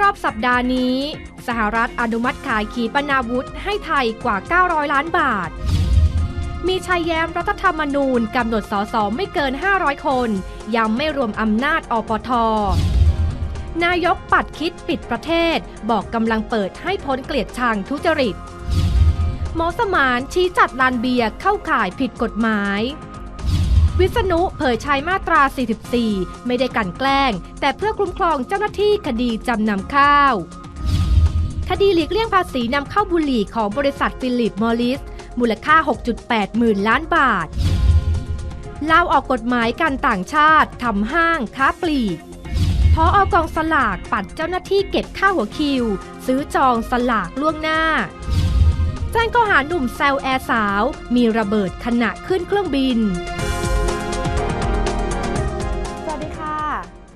รอบสัปดาห์นี้ สหรัฐอนุมัติขายขีปนาวุธให้ไทยกว่า 900 ล้านบาท มีชายแย้มรัฐธรรมนูญกำหนดสสไม่เกิน 500 คน ยังไม่รวมอำนาจอปทนายกปัดคิดปิดประเทศ บอกกำลังเปิดให้พ้นเกลียดชังทุจริต หมอสมานชี้จัดลานเบียร์เข้าข่ายผิดกฎหมาย วิษณุเผยใช้มาตรา 44 ไม่ได้กลันแกล้ง แต่เพื่อคุ้มครองเจ้าหน้าที่คดีจำนำข้าว คดีหลีกเลี่ยงภาษีนำเข้าบุหรี่ของบริษัทฟิลิปมอริส มูลค่า 6.8 หมื่นล้านบาทลาวออกกฎหมายการต่างชาติทำห้างค้าปลีกพออกองสลากปัดเจ้าหน้าที่เก็บค่าหัวคิว ซื้อจองสลากล่วงหน้า แจ้งข้อหาหนุ่มแซวแอร์สาว มีระเบิดขณะขึ้นเครื่องบิน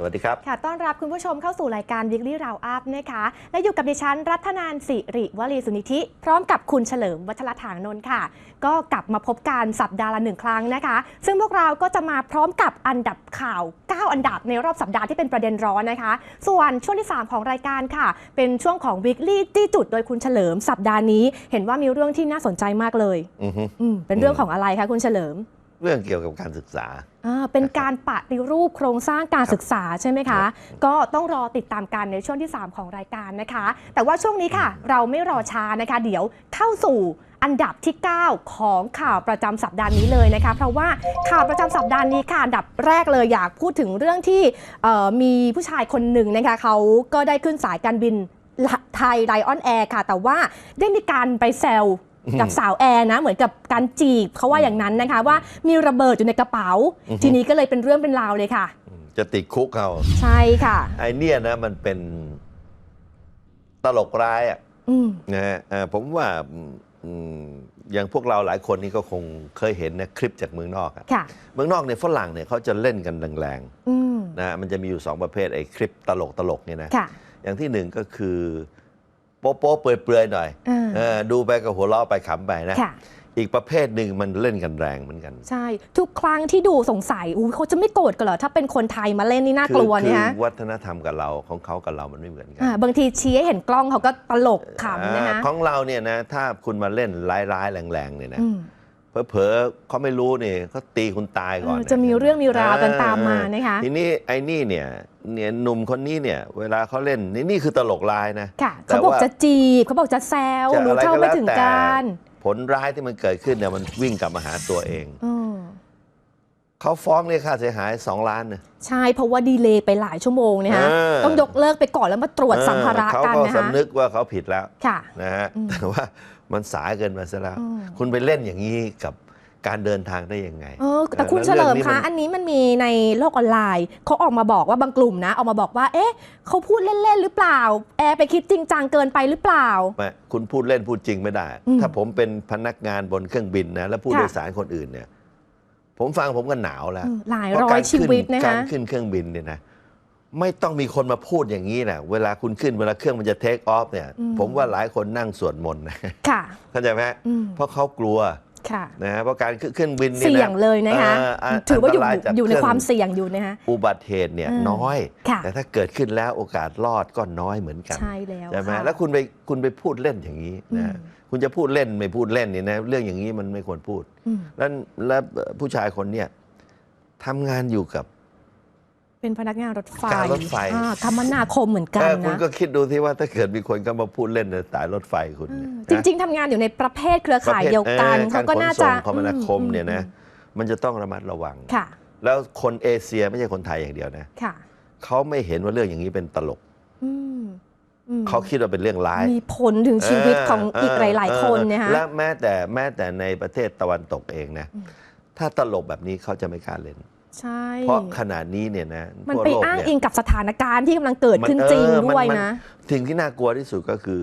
วัสดีครับ ค่ะ ต้อนรับคุณผู้ชมเข้าสู่รายการ Weekly Round Up นะคะ และอยู่กับดิฉัน รัตนานสิริวลีสุนิธิ พร้อมกับคุณเฉลิมวัชรถางนนท์ค่ะ ก็กลับมาพบกันสัปดาห์ละหนึ่งครั้งนะคะ ซึ่งพวกเราก็จะมาพร้อมกับอันดับข่าว 9 อันดับในรอบสัปดาห์ที่เป็นประเด็นร้อนนะคะ ส่วนช่วงที่ 3 ของรายการค่ะ เป็นช่วงของ Weekly ที่จุดโดยคุณเฉลิมสัปดาห์นี้ เห็นว่ามีเรื่องที่น่าสนใจมากเลยอือฮึอืมเป็นเรื่องของอะไรคะคุณเฉลิม เรื่องเกี่ยวกับการศึกษาอ่าเป็นการปฏิรูปโครงสร้างการศึกษาใช่ไหมครัคะบก็ต้องรอติดตามกันในช่วงที่ 3 ของรายการนะคะ แต่ว่าช่วงนี้ค่ะ เราไม่รอช้านะคะ เดี๋ยวเข้าสู่อันดับที่ 9 ของข่าวประจำสัปดาห์นี้เลยนะคะ เพราะว่าข่าวประจำสัปดาห์นี้ค่ะอันดับแรกเลยอยากพูดถึงเรื่องที่เอ่อมีผู้ชายคนหนึ่งนะคะเขาก็ได้ขึ้นสายการบินไทยไ i ออนแอร์ค่ะ แต่ว่าได้มีการไปแซว กับสาวแอร์นะเหมือนกับการจีบเขาว่าอย่างนั้นนะคะ ว่ามีระเบิดอยู่ในกระเป๋าอือฮึทีนี้ก็เลยเป็นเรื่องเป็นราวเลยค่ะอืมจะติดคุกเขาใช่ค่ะ ไอเนี่ยนะมันเป็นตลกร้ายอะอืมนะฮะเอ่อผมว่าอืมอืมอย่างพวกเราหลายคนนี่ก็คงเคยเห็นนะคลิปจากเมืองนอกอะค่ะเมืองนอกเนี่ยฝรั่งเนี่ยเขาจะเล่นกันแรงอืมๆนะฮะมันจะมีอยู่สองประเภทไอ้คลิปตลกตลกๆเนี่ยนะค่ะอย่างที่หนึ่งก็คือ โป๊ะโป๊ะเปลือยๆหน่อยอ่าเออดูไปก็หัวเราะไปขำไปนะค่ะอีกประเภทหนึ่งมันเล่นกันแรงเหมือนกัน ใช่ ทุกครั้งที่ดูสงสัยอู้เขาจะไม่โกรธกันเหรอ ถ้าเป็นคนไทยมาเล่นนี่น่ากลัวคืเนี่ยฮะวัฒนธรรมกับเราของเขากับเรามันไม่เหมือนกัอ่าบางทีชี้ให้เห็นกล้องเขาก็ตลกขำนะอ่าฮะของเราเนี่ยนะถ้าคุณมาเล่นร้ายๆแรงๆเนี่ยนะอืมเผลอๆเขาไม่รู้นี่เขาตีคุณตายก่อนเออจะมีเรื่องมีราวกันตามมานะคะทีนี้ไอ้นี่เนี่ย เนี่ยหนุ่มคนนี้เนี่ย เวลาเขาเล่นนี่นี่คือตลกร้ายนะค่ะแต่เขาบอกว่าจะจีบเขาบอกจะแซวจะรู้อะไรเท่าก็ไม่แล้วถึงแต่การผลร้ายที่มันเกิดขึ้นเนี่ยมันวิ่งกลับมาหาตัวเองอืมเขาฟ้องเรียกค่าเสียหาย 2 ล้านเนี่ยใช่เพราะว่าดีเลย์ไปหลายชั่วโมงนะฮะเออต้องยกเลิกไปก่อนแล้วมาตรวจสัมภาระเขากันก็นะคะสำนึกว่าเขาผิดแล้วค่ะนะฮะอืมแต่ว่ามันสายเกินมาซะแล้วอืมคุณไปเล่นอย่างนี้กับ การเดินทางได้ยังไง เออแต่คุณแล้วเฉลิมเรื่องนี้คะมันอันนี้มันมีในโลกออนไลน์เขาออกมาบอกว่าบางกลุ่มนะ ออกมาบอกว่า เอ๊ะเขาพูดเล่น ๆ หรือเปล่า แอร์ไปคิดจริงจังเกินไปหรือเปล่าไม่คุณพูดเล่นพูดจริงไม่ได้อืมถ้าผมเป็นพนักงานบนเครื่องบินนะแล้วผู้ค่ะโดยสารคนอื่นเนี่ย ผมฟังผมก็หนาวแล้วอืมหลายเพราะร้อยกชีวิตนะกาคะรขึ้นเครื่องบินเนี่ยนะไม่ต้องมีคนมาพูดอย่างนี้นะเวลาคุณขึ้นเวลาเครื่องมันจะเทคออฟเนี่ยอืมผมว่าหลายคนนั่งสวดมนต์นะค่ะเข้าใจไหมฮะอืมเพราะเขากลัวค่ะ นะฮะเพราะการขึ้นเครื่องบินเนี่ยนะเสี่ยงเลยนะคะเอ่อถือว่าอยู่นตรายจากอยู่ในเครื่องความเสี่ยงอยู่นะคะอุบัติเหตุเนี่ยอืมน้อยค่ะแต่ถ้าเกิดขึ้นแล้วโอกาสรอดก็น้อยเหมือนกันใช่แล้วใช่ไหมค่ะแล้วคุณไปคุณไปพูดเล่นอย่างนี้อืนะมคุณจะพูดเล่นไม่พูดเล่นเนี่ยนะเรื่องอย่างนี้มันไม่ควรพูดอืมแล้วแล้วผู้ชายคนเนี่ยทำงานอยู่กับ เป็นพนักงานรถไฟการรถไฟ อ่าคมนาคมเหมือนกันเออคุณนะก็คิดดูที่ว่าถ้าเกิดมีคนก็มาพูดเล่นในสายรถไฟคุณอืเนี่ยมนะจริง ๆทำงานอยู่ในประเภทเครือประข่ายภทเดียวกันออเขาก็รน่าขจะส่งคมนาคมเนี่ยนะอืมันจะต้องระมัดระวัง ค่ะแล้วคนเอเชียไม่ใช่คนไทยอย่างเดียวนะค่ะเขาไม่เห็นว่าเรื่องอย่างนี้เป็นตลก อืมอืมเขาคิดว่าเป็นเรื่องร้ายมีผลถึงชีวิตของอีกหลาย ๆ คนนะฮะ และแม้แต่แม้แต่ในประเทศตะวันตกเองนะอืมถ้าตลกแบบนี้เขาจะไม่กล้าเล่น ใช่เพราะขนาดนี้เนี่ยนะมันทั่วไปโลกอ้างเนี่ยอิงกับสถานการณ์ที่กำลังเกิดขึ้นมันจริงเออมันด้วยมันนะสิ่งที่น่ากลัวที่สุดก็คือ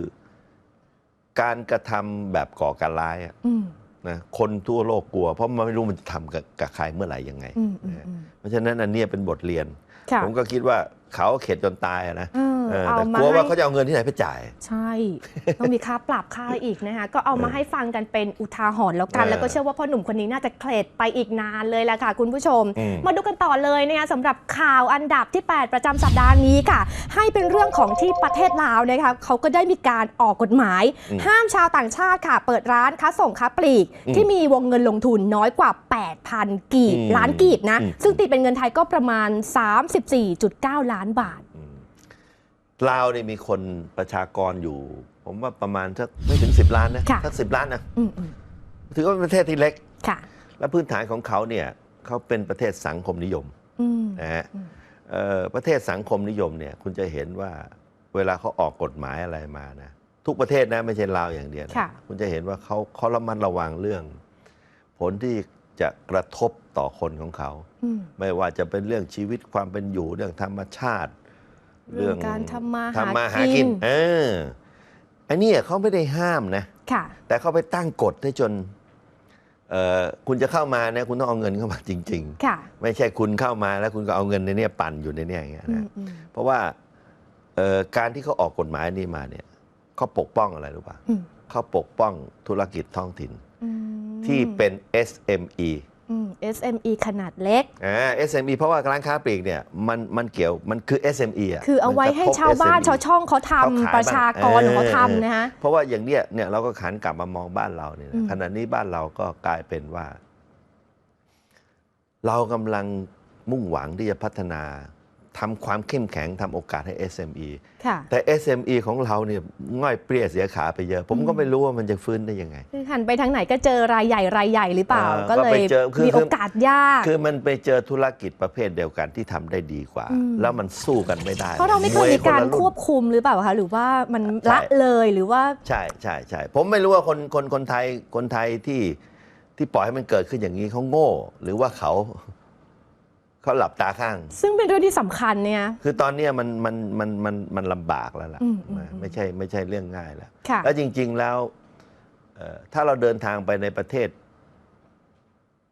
การกระทำแบบก่อการร้ายอะอืมนะคนทั่วโลกกลัว เพราะมันไม่รู้มันจะทำกับกับใครเมื่อไหร่ยังไงอืมอืมนะอืมเพราะฉะนั้นอันเนี้ยเป็นบทเรียนค่ะผมก็คิดว่าเขาเข็ดจนตายอะนะ เออเออเอาแต่มากลัวว่าให้เขาจะเอาเงินที่ไหนไปจ่าย ใช่ ต้องมีค่าปรับค่าอะไรอีกนะคะก็เอามาให้ฟังกันเป็นอุทาหรณ์แล้วกันเออแล้วก็เชื่อว่าพ่อหนุ่มคนนี้น่าจะเคลดไปอีกนานเลยแหละค่ะคุณผู้ชมอืมมาดูกันต่อเลยนะคะสำหรับข่าวอันดับที่ 8 ประจำสัปดาห์นี้ค่ะ ให้เป็นเรื่องของที่ประเทศลาวนะคะเขาก็ได้มีการออกกฎหมายอืมห้ามชาวต่างชาติค่ะ เปิดร้านค้าส่งค้าปลีกอืมที่มีวงเงินลงทุนน้อยกว่า 8,000 กีบอืมล้านกีบนะอืมซึ่งตีเป็นเงินไทยก็ประมาณ 34.9 ล้านบาทอืม ลาวเนี่ยมีคนประชากรอยู่ ผมว่าประมาณสักไม่ถึง 10 ล้านนะค่ะสักสิล้านนะอืมอืมถือว่าเป็นประเทศที่เล็กค่ะและพื้นฐานของเขาเนี่ยเขาเป็นประเทศสังคมนิยมอืมนะฮะอืมเอ่อประเทศสังคมนิยมเนี่ยคุณจะเห็นว่าเวลาเขาออกกฎหมายอะไรมานะทุกประเทศนะไม่ใช่ลาวอย่างเดียวนะค่ะคุณจะเห็นว่าเขาเขาระมัดระวังเรื่อง ผลที่จะกระทบต่อคนของเขาอืมไม่ว่าจะเป็นเรื่องชีวิตความเป็นอยู่เรื่องธรรมชาติ เรื่องการทำมาหาทำมาหากิกินนเอออันเนี้ยเขาไม่ได้ห้ามนะค่ะ แต่เขาไปตั้งกฎให้จนเอ่อคุณจะเข้ามาเนี่ยคุณต้องเอาเงินเข้ามาจริงค่ะๆไม่ใช่คุณเข้ามาแล้วคุณก็เอาเงินในเนี้ปั่นอยู่ในเนี้อย่างเงี้ยอืนะมอืมเพราะว่าเอ่อการที่เขาออกกฎหมายนี้มาเนี่ยเขาปกป้องอะไรรู้ป่ะอืมเขาปกป้องธุรกิจท้องถิ่นอืมที่เป็น SME อืม SME ขนาดเล็ก อ่า SME เพราะว่าร้านค้าปลีกเนี่ยมันมันเกี่ยวมันคือ SME อะคือเอาไว้ให้มันกระทบชาวบ้าน SME ชาวช่องเขาเขาขายทำประชากรของเขาเออทำนะฮะ เพราะว่าอย่างเนี้ยเนี่ยเราก็ขันกลับมามองบ้านเราเนี่ยนะอืม ขณะนี้บ้านเราก็กลายเป็นว่า เรากำลังมุ่งหวังที่จะพัฒนา ทำความเข้มแข็งทำโอกาสให้ SME ค่ะแต่ SME ของเราเนี่ยง่อยเปรี้ยเสียขาไปเยอะ ผมก็ไม่รู้ว่ามันจะฟื้นได้ยังไง คือหันไปทางไหนก็เจอรายใหญ่รายใหญ่หรือเปล่าเออก็ก็เลไปยเจอคือมีโอกาสยาก คือมันไปเจอธุรกิจประเภทเดียวกันที่ทำได้ดีกว่าอืมแล้วมันสู้กันไม่ได้ เพราะเราไม่เคยมีการวควบคุมหรือเปล่าคะหรือว่ามันใช่ละเลยหรือว่า ใช่ใช่ใช่ผมไม่รู้ว่าคนคนคนไทยคนไทยที่ที่ปล่อยให้มันเกิดขึ้นอย่างนี้เขาโง่ หรือว่าเขา เขาหลับตาข้าง ซึ่งเป็นเรื่องที่สำคัญเนี่ย คือตอนเนี้ยมันมันมันมันมันลำบากแล้วล่ะอืมอืมนะไม่ใช่ไม่ใช่เรื่องง่ายแล้ว ค่ะ แล้วจริง ๆ แล้วเอ่อถ้าเราเดินทางไปในประเทศ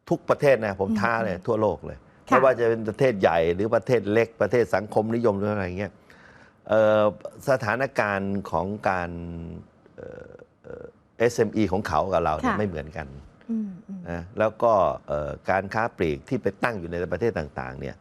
ทุกประเทศนะผมอืมท้าเลยทั่วโลกเลยค่ะ ไม่ว่าจะเป็นประเทศใหญ่หรือประเทศเล็กประเทศสังคมนิยมหรืออะไรเงี้ยเอ่อสถานการณ์ของการเอ่อเอ่อ SME ของเขากับเราเนี่ยค่ะ ไม่เหมือนกันอืมอืม นะแล้วก็เอ่อการค้าปลีกที่ไปตั้งอยู่ในประเทศต่างๆเนี่ย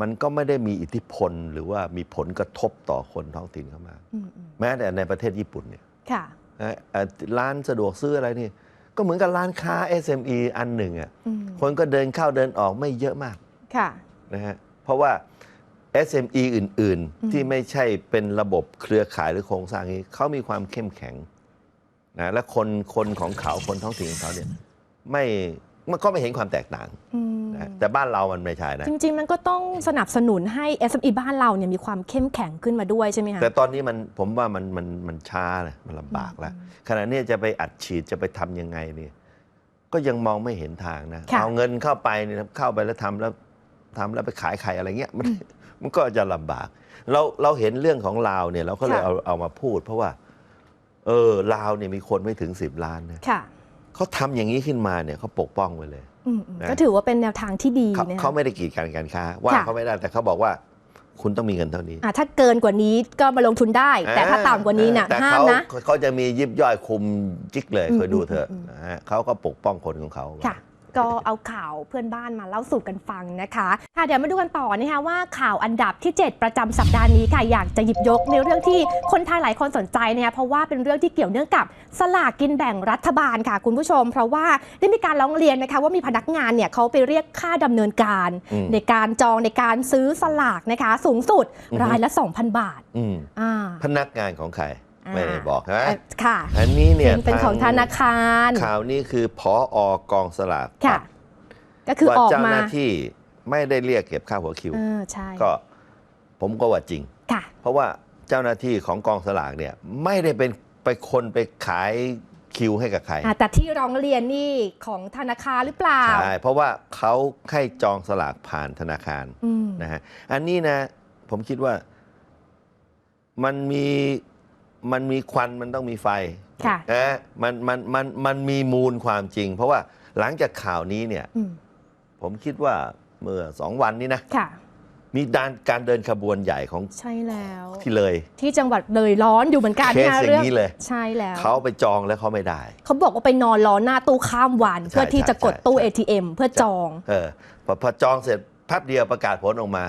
มันก็ไม่ได้มีอิทธิพลหรือว่ามีผลกระทบต่อคนท้องถิ่นเข้ามาอืมอืมแม้แต่ในประเทศญี่ปุ่นเนี่ยค่ะนะเอ่อร้านสะดวกซื้ออะไรนี่ ก็เหมือนกับร้านค้า SME อันหนึ่งอะอืมคนก็เดินเข้าเดินออกไม่เยอะมากค่ะนะฮะเพราะว่า SME อื่นอืมๆที่ไม่ใช่เป็นระบบเครือข่ายหรือโครงสร้างนี้เขามีความเข้มแข็งนะและคนคนของเขาคนท้องถิ่นของเขาเนี่ย ไม่มันก็ไม่เห็นความแตกต่างอืม นะแต่บ้านเรามันไม่ใช่นะ จริงๆ มันก็ต้องสนับสนุนให้ SME บ้านเราเนี่ยมีความเข้มแข็งขึ้นมาด้วยใช่ไหมคะแต่ตอนนี้มันผมว่ามันมันมันช้าเลยมันลำบากแล้วขณะนี้จะไปอัดฉีดจะไปทำยังไงเนี่ยก็ยังมองไม่เห็นทางนะค่ะเอาเงินเข้าไปเนี่ยเข้าไปแล้วทำแล้วทำแล้วไปขายไข่อะไรเงี้ยมันมันก็จะลำบาก เราเราเห็นเรื่องของลาวเนี่ยเราก็เลยค่ะเอาเอามาพูด เพราะว่า เออลาวเนี่ยมีคนไม่ถึงสิบล้านนะ ค่ะ เขาทำอย่างนี้ขึ้นมาเนี่ยเขาปกป้องไว้เลยอืมอืมนะก็ถือว่าเป็นแนวทางที่ดีเขานะคะเขาไม่ได้กีดกันการค้า ว่าค่ะเขาไม่ได้แต่เขาบอกว่าคุณต้องมีเงินเท่านี้อะถ้าเกินกว่านี้ก็มาลงทุนได้ แต่ถ้าต่ำกว่านี้น่ะแต่ห้ามเขานะเขาจะมียิบย่อยคุมจิกเลยอืมเคยดูเถอะอืมอืมนะฮะเขาก็ปกป้องคนของเขาค่ะ ก็เอาข่าวเพื่อนบ้านมาเล่าสู่กันฟังนะคะค่ะเดี๋ยวมาดูกันต่อนะคะว่าข่าวอันดับที่ 7 ประจำสัปดาห์นี้ค่ะอยากจะหยิบยกในเรื่องที่คนไทยหลายคนสนใจนะคะเพราะว่าเป็นเรื่องที่เกี่ยวเนื่องกับสลากกินแบ่งรัฐบาลค่ะคุณผู้ชม เพราะว่าได้มีการร้องเรียนนะคะว่ามีพนักงานเนี่ยเขาไปเรียกค่าดำเนินการอืมในการจองในการซื้อสลากนะคะ สูงสุดอือฮึรายละ 2,000 บาทอืมอ่าพนักงานของใครอ่า ไม่ได้บอกนะเอ่อค่ะ อันนี้เนี่ยเป็นของธนาคารข่าวนี้คือพออกองสลากค่ะ ก็คือว่าออกเจ้ามาหน้าที่ไม่ได้เรียกเก็บค่าหัวคิวเออใช่ก็ผมก็ว่าจริงค่ะ เพราะว่าเจ้าหน้าที่ของกองสลากเนี่ยไม่ได้เป็นไปคนไปขายคิวให้กับใครอะแต่ที่ร้องเรียนนี่ของธนาคารหรือเปล่าใช่เพราะว่าเขาให้จองสลากผ่านธนาคารอืมนะฮะอันนี้นะ ผมคิดว่ามันมี มันมีควันมันต้องมีไฟค่ะนะมันมันมันมันมีมูลความจริง เพราะว่าหลังจากข่าวนี้เนี่ย อืมผมคิดว่าเมื่อสองวันนี้นะ ค่ะ มีการการเดินขบวนใหญ่ของใช่แล้ว ที่เลย ที่จังหวัดเลยร้อนอยู่เหมือนกันเคสนะอย่างนี้เลย ใช่แล้ว เขาไปจองแล้วเขาไม่ได้ เขาบอกว่าไปนอนรอหน้าตู้ข้ามวัน ใช่เพื่อที่จะกดใช่ตู้ ใช่ ATM เพื่อจองเออพอพอจองเสร็จแป๊บเดียวประกาศผลออกมา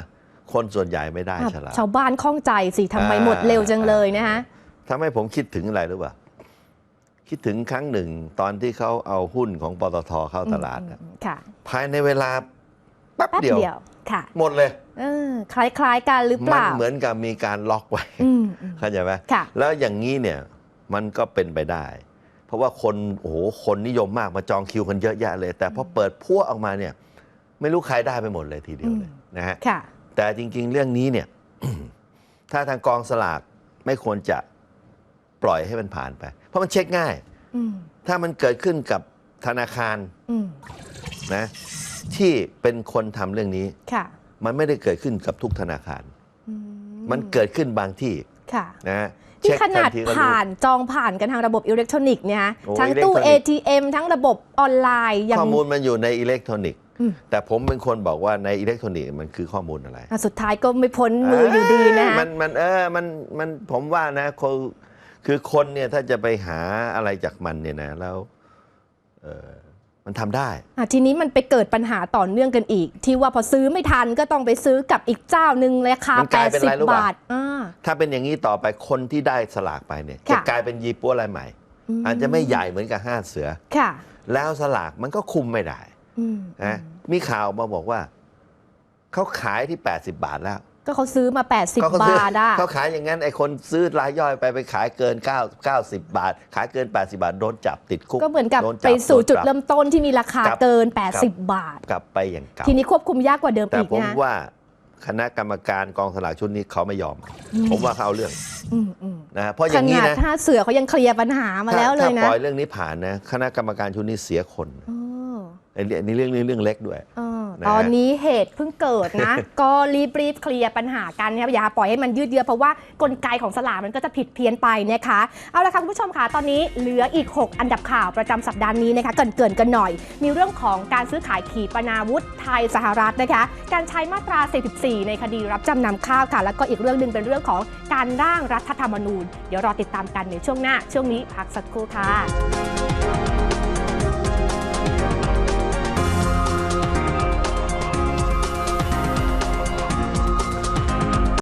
คนส่วนใหญ่ไม่ได้อะฉลาดชาวบ้านข้องใจสิทำไมอ่าหมดเร็วจังเลยนะคะ ทำให้ผมคิดถึงอะไรรู้ป่ะคิดถึงครั้งหนึ่งตอนที่เขาเอาหุ้นของปตทเข้าตลาดอะอืมค่ะภายในเวลาแป๊บแป๊บเดียวเดียวค่ะหมดเลยเออคล้ายๆกันหรือเปมัล่าเหมือนกับมีการล็อกไว้อืมอืมเข้าใจไหมค่ะแล้วอย่างนี้เนี่ยมันก็เป็นไปได้ เพราะว่าคนโอ้โหคนนิยมมากมาจองคิวกันเยอะแยะเลย แต่พอเปิดพั่วออกมาเนี่ย ไม่รู้ใครได้ไปหมดเลยทีเดียวเลยนะฮะค่ะแต่จริง ๆ เรื่องนี้เนี่ย ถ้าทางกองสลากไม่ควรจะ ปล่อยให้มันผ่านไป เพราะมันเช็คง่ายอืมถ้ามันเกิดขึ้นกับธนาคารอืมนะที่เป็นคนทำเรื่องนี้ค่ะมันไม่ได้เกิดขึ้นกับทุกธนาคารอืมันเกิดขึ้นบางที่ค่ะนะฮะที่เช็คขนาดทัทีก็รู้ผ่านจองผ่านกันทางระบบอิเล็กทรอนิกส์เนี่ยฮะโอ้ยทั้งตู้อิเล็กทรอนิกส์ ATM ทั้งระบบออนไลน์ยังข้อมูลมันอยู่ในอิเล็กทรอนิกส์อืมแต่ผมเป็นคนบอกว่าในอิเล็กทรอนิกส์มันคือข้อมูลอะไรอะสุดท้ายก็ไม่พ้นมืออยู่ดีนะ มันมันเออมันมันผมว่านะคือ คือคนเนี่ยถ้าจะไปหาอะไรจากมันเนี่ยนะแล้วเออมันทำได้อะทีนี้มันไปเกิดปัญหาต่อเนื่องกันอีก ที่ว่าพอซื้อไม่ทันก็ต้องไปซื้อกับอีกเจ้าหนึ่งราคามันกลายเป็นอะไรรู้80ป่ะบาทอ่าถ้าเป็นอย่างนี้ต่อไปคนที่ได้สลากไปเนี่ยค่ะจะกลายเป็นยีปัวรายใหม่ อาจจะไม่ใหญ่เหมือนกับห้าเสือค่ะ แล้วสลากมันก็คุมไม่ได้อืมนะมีข่าวมาบอกว่าเขาขายที่ 80 บาทแล้ว ก็เขาซื้อมา 80 เขาก็ซื้อบาทอะเขาขายอย่างนั้นไอ้คนซื้อรายย่อยไปไปขายเกิน9 90 บาท ขายเกิน 80 บาทโดนจับติดคุกก็เหมือนกับโดนไปจับสู่จุดโนปรับเริ่มต้นที่มีราคาครับเกินครับ80 บาท กลับไปอย่างเก่าทีนี้ควบคุมยากกว่าเดิมแต่อีกผมนะว่าคณะกรรมการกองสลากชุดนี้เขาไม่ยอม ผมว่าเขาเอาเรื่องอืมอืมนะฮะเพราะอขย่างนี้นาดนะท่าเสือเขายังเคลียร์ปัญหามาแล้วเลยถ้านะปล่อยเรื่องนี้ผ่านนะ คณะกรรมการชุดนี้เสียคนเออไอ้เรื่องนี้เรื่องนี้เรื่องเล็กด้วย เออ นะฮะ ตอนนี้เหตุเพิ่งเกิดนะ ก็รีบรีบเคลียร์ปัญหากันนะครับอย่าปล่อยให้มันยืดเยื้อเพราะว่ากลไกของสลากมันก็จะผิดเพี้ยนไปนะคะเอาละค่ะคุณผู้ชมค่ะตอนนี้เหลืออีก 6 อันดับข่าวประจำสัปดาห์นี้นะคะเกรินเกินๆกันหน่อย มีเรื่องของการซื้อขายขีปนาวุธไทยสหรัฐนะคะ การใช้มาตรา 44 ในคดีรับจำนำข้าวค่ะ แล้วก็อีกเรื่องหนึ่งเป็นเรื่องของการร่างรัฐธรรมนูญ เดี๋ยวรอติดตามกันในช่วงหน้า ช่วงนี้พักสักครู่ค่ะ